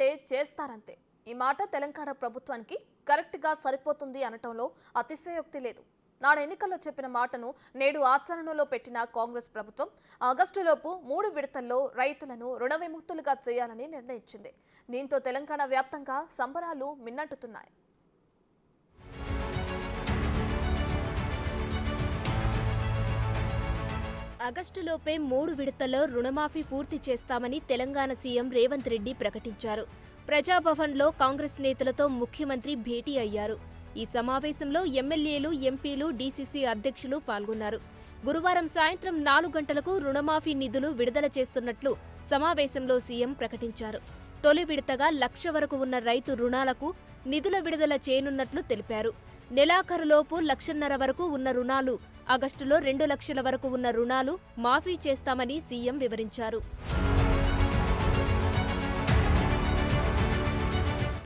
చేస్తానంటే చేస్తారంతే. ఈ మాట తెలంగాణ ప్రభుత్వానికి కరెక్ట్గా సరిపోతుంది అనటంలో అతిశయోక్తి లేదు. నాడు ఎన్నికల్లో చెప్పిన మాటను నేడు ఆచరణలో పెట్టిన కాంగ్రెస్ ప్రభుత్వం ఆగస్టులోపు మూడు విడతల్లో రైతులను రుణ విముక్తులుగా చేయాలని నిర్ణయించింది. దీంతో తెలంగాణ వ్యాప్తంగా సంబరాలు మిన్నట్టుతున్నాయి ఆగస్టులోపే మూడు విడతల్లో రుణమాఫీ పూర్తి చేస్తామని తెలంగాణ సీఎం రేవంత్ రెడ్డి ప్రకటించారు. ప్రజాభవన్లో కాంగ్రెస్ నేతలతో ముఖ్యమంత్రి భేటీ అయ్యారు. ఈ సమావేశంలో ఎమ్మెల్యేలు ఎంపీలు డీసీసీ అధ్యక్షులు పాల్గొన్నారు. గురువారం సాయంత్రం నాలుగు గంటలకు రుణమాఫీ నిధులు విడుదల చేస్తున్నట్లు సమావేశంలో సీఎం ప్రకటించారు. తొలి విడతగా లక్ష వరకు ఉన్న రైతు రుణాలకు నిధుల విడుదల చేయనున్నట్లు తెలిపారు. నెలాఖరులోపు లక్షన్నర వరకు ఉన్న రుణాలు ఆగస్టులో రెండు లక్షల వరకు ఉన్న రుణాలు మాఫీ చేస్తామని సీఎం వివరించారు.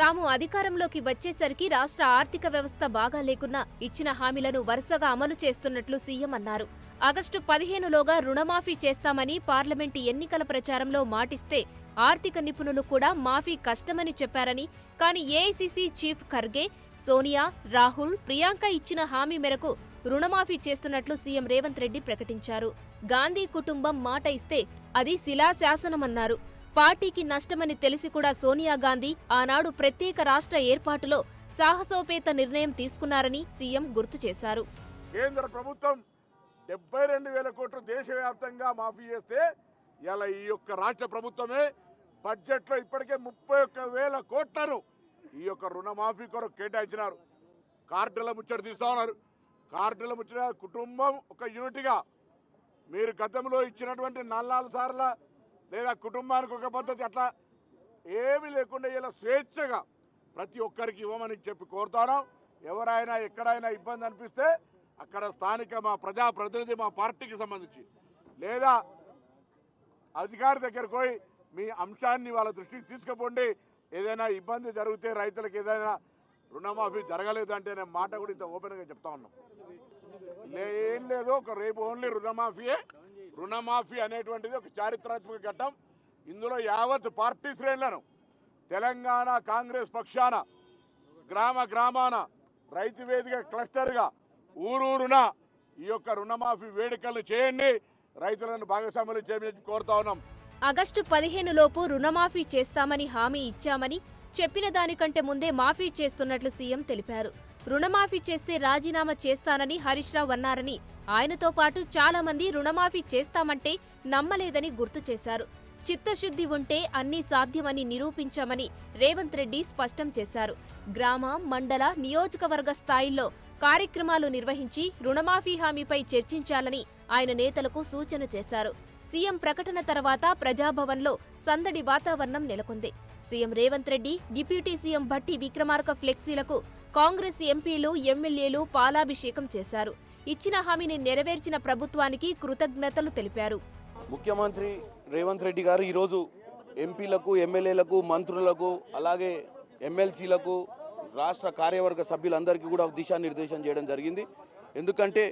తాము అధికారంలోకి వచ్చేసరికి రాష్ట్ర ఆర్థిక వ్యవస్థ బాగా లేకున్నా ఇచ్చిన హామీలను వరుసగా అమలు చేస్తున్నట్లు సీఎం అన్నారు. ఆగస్టు పదిహేనులోగా రుణమాఫీ చేస్తామని పార్లమెంటు ఎన్నికల ప్రచారంలో మాటిస్తే ఆర్థిక నిపుణులు కూడా మాఫీ కష్టమని చెప్పారని కానీ ఏఐసీసీ చీఫ్ ఖర్గే సోనియా రాహుల్ ప్రియాంక ఇచ్చిన హామీ మేరకు రుణమాఫీ చేస్తున్నట్లు సీఎం రేవంత్ రెడ్డి ప్రకటించారు. గాంధీ కుటుంబం మాట ఇస్తే అది శిలాశాసనమన్నారు. పార్టీకి నష్టమని తెలిసి కూడా సోనియా గాంధీ ఆనాడు ప్రత్యేక రాష్ట్ర ఏర్పాటులో సాహసోపేత నిర్ణయం తీసుకున్నారని సీఎం గుర్తు చేశారు. కేంద్ర ప్రభుత్వం డెబ్బై రెండు వేల కోట్లు దేశవ్యాప్తంగా మాఫీ చేస్తే ఇలా ఈ యొక్క రాష్ట్ర ప్రభుత్వమే బడ్జెట్లో ఇప్పటికే ముప్పై ఒక్క వేల కోట్లను ఈ యొక్క రుణమాఫీ కొరకు కేటాయించినారు. కార్డుల ముచ్చట తీస్తా ఉన్నారు. కార్డుల ముచ్చట కుటుంబం ఒక యూనిట్గా మీరు గతంలో ఇచ్చినటువంటి నల్లాలు సార్ల లేదా కుటుంబానికి ఒక పద్ధతి అట్లా ఏమీ లేకుండా ఇలా స్వేచ్ఛగా ప్రతి ఒక్కరికి ఇవ్వమని చెప్పి కోరుతాను. ఎవరైనా ఎక్కడైనా ఇబ్బంది అనిపిస్తే అక్కడ స్థానిక మా ప్రజాప్రతినిధి మా పార్టీకి సంబంధించి లేదా అధికారి దగ్గరకు పోయి మీ అంశాన్ని వాళ్ళ దృష్టికి తీసుకుపోండి. ఏదైనా ఇబ్బంది జరిగితే రైతులకు ఏదైనా రుణమాఫీ జరగలేదు అంటే నేను మాట కూడా ఇంత ఓపెన్గా చెప్తా ఉన్నాం. ఏం లేదు ఒక రేపు ఓన్లీ రుణమాఫీయే. రుణమాఫీ అనేటువంటిది ఒక చారిత్రాత్మక ఘట్టం. ఇందులో యావత్ పార్టీ శ్రేణులను తెలంగాణ కాంగ్రెస్ పక్షాన గ్రామ గ్రామాన రైతు వేదిక క్లస్టర్గా ఊరూరున ఈ యొక్క రుణమాఫీ వేడుకలు చేయండి. రైతులను భాగస్వాములు చేయమని కోరుతా ఉన్నాం. ఆగస్టు పదిహేనులోపు రుణమాఫీ చేస్తామని హామీ ఇచ్చామని చెప్పిన దానికంటే ముందే మాఫీ చేస్తున్నట్లు సీఎం తెలిపారు. రుణమాఫీ చేస్తే రాజీనామా చేస్తానని హరీష్ రావు అన్నారని ఆయనతో పాటు చాలా మంది రుణమాఫీ చేస్తామంటే నమ్మలేదని గుర్తు చేశారు. చిత్తశుద్ధి ఉంటే అన్నీ సాధ్యమని నిరూపించామని రేవంత్ రెడ్డి స్పష్టం చేశారు. గ్రామ మండల నియోజకవర్గ స్థాయిల్లో కార్యక్రమాలు నిర్వహించి రుణమాఫీ హామీపై చర్చించాలని ఆయన నేతలకు సూచన చేశారు. సీఎం ప్రకటన తర్వాత ప్రజాభవన్లో సందడి వాతావరణం నెలకొంది. CM Revanth Reddy deputy CM Bhatti Vikramarka ఫ్లెక్సీలకు Congress ఎంపీలు ఎమ్మెల్యేలు పాలాభిషేకం చేశారు. ఇచ్చిన హామీని నెరవేర్చిన ప్రభుత్వానికి కృతజ్ఞతలు తెలిపారు. ముఖ్యమంత్రి రేవంత్ రెడ్డి గారు ఈరోజు ఎంపీలకు ఎమ్మెల్యేలకు మంత్రులకు అలాగే ఎమ్మెల్సీలకు రాష్ట్ర కార్యవర్గ సభ్యులందరికీ కూడా దిశానిర్దేశం చేయడం జరిగింది. ఎందుకంటే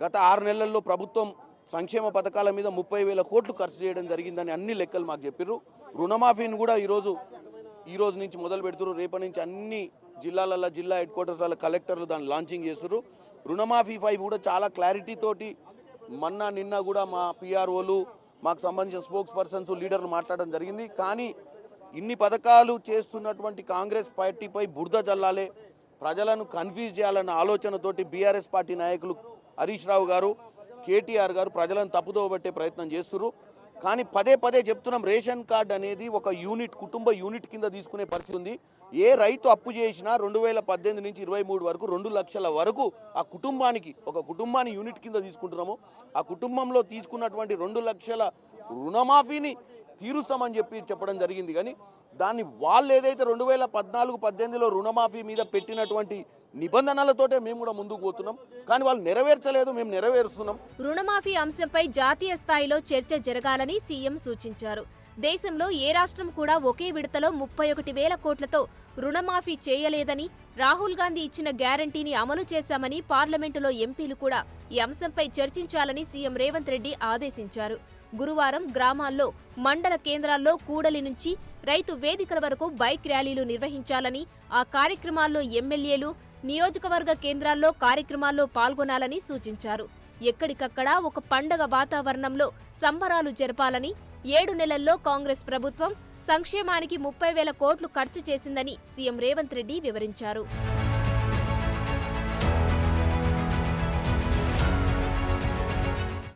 గత ఆరు నెలల్లో ప్రభుత్వం సంక్షేమ పథకాల మీద ముప్పై వేల కోట్లు ఖర్చు చేయడం జరిగిందని అన్ని లెక్కలు మాకు చెప్పారు రుణమాఫీని కూడా ఈరోజు ఈ రోజు నుంచి మొదలు పెడుతురు రేపటి నుంచి అన్ని జిల్లాలలో జిల్లా హెడ్ క్వార్టర్స్ల కలెక్టర్లు దాన్ని లాంచింగ్ చేస్తున్నారు రుణమాఫీ ఫైవ్ కూడా చాలా క్లారిటీ తోటి మొన్న నిన్న కూడా మా పిఆర్ఓలు మాకు సంబంధించిన స్పోక్స్ పర్సన్స్ లీడర్లు మాట్లాడడం జరిగింది. కానీ ఇన్ని పథకాలు చేస్తున్నటువంటి కాంగ్రెస్ పార్టీపై బురద జల్లాలే. ప్రజలను కన్ఫ్యూజ్ చేయాలన్న ఆలోచనతోటి బీఆర్ఎస్ పార్టీ నాయకులు హరీష్ రావు గారు కేటీఆర్ గారు ప్రజలను తప్పుదోబట్టే ప్రయత్నం చేస్తున్నారు కానీ పదే పదే చెప్తున్నాం రేషన్ కార్డ్ అనేది ఒక యూనిట్ కుటుంబ యూనిట్ కింద తీసుకునే పరిస్థితి ఉంది. ఏ రైతు అప్పు చేసినా రెండు వేల పద్దెనిమిది నుంచి ఇరవై మూడు వరకు రెండు లక్షల వరకు ఆ కుటుంబానికి ఒక కుటుంబాన్ని యూనిట్ కింద తీసుకుంటున్నాము. ఆ కుటుంబంలో తీసుకున్నటువంటి రెండు లక్షల రుణమాఫీని తీరుస్తామని చెప్పి చెప్పడం జరిగింది. కానీ దాన్ని వాళ్ళు ఏదైతే రెండు వేల పద్నాలుగు పద్దెనిమిదిలో రుణమాఫీ మీద పెట్టినటువంటి నిబంధనలతోటే మేము కూడా ముందుకు పోతున్నాం. కానీ వాళ్ళు నెరవేర్చలేదు మేము నెరవేరుస్తున్నాం. రుణమాఫీ అంశంపై జాతీయ స్థాయిలో చర్చ జరగాలని సీఎం సూచించారు. దేశంలో ఏ రాష్ట్రం కూడా ఒకే విడతలో ముప్పై ఒకటి వేల కోట్లతో రుణమాఫీ చేయలేదని రాహుల్ గాంధీ ఇచ్చిన గ్యారంటీని అమలు చేశామని పార్లమెంటులో ఎంపీలు కూడా ఈ అంశంపై చర్చించాలని సీఎం రేవంత్ రెడ్డి ఆదేశించారు. గురువారం గ్రామాల్లో మండల కేంద్రాల్లో కూడలి నుంచి రైతు వేదికల వరకు బైక్ ర్యాలీలు నిర్వహించాలని ఆ కార్యక్రమాల్లో ఎమ్మెల్యేలు నియోజకవర్గ కేంద్రాల్లో కార్యక్రమాల్లో పాల్గొనాలని సూచించారు. ఎక్కడికక్కడ ఒక పండగ వాతావరణంలో సంబరాలు జరపాలని ఏడు నెలల్లో కాంగ్రెస్ ప్రభుత్వం సంక్షేమానికి ముప్పై వేల కోట్లు ఖర్చు చేసిందని సీఎం రేవంత్ రెడ్డి వివరించారు.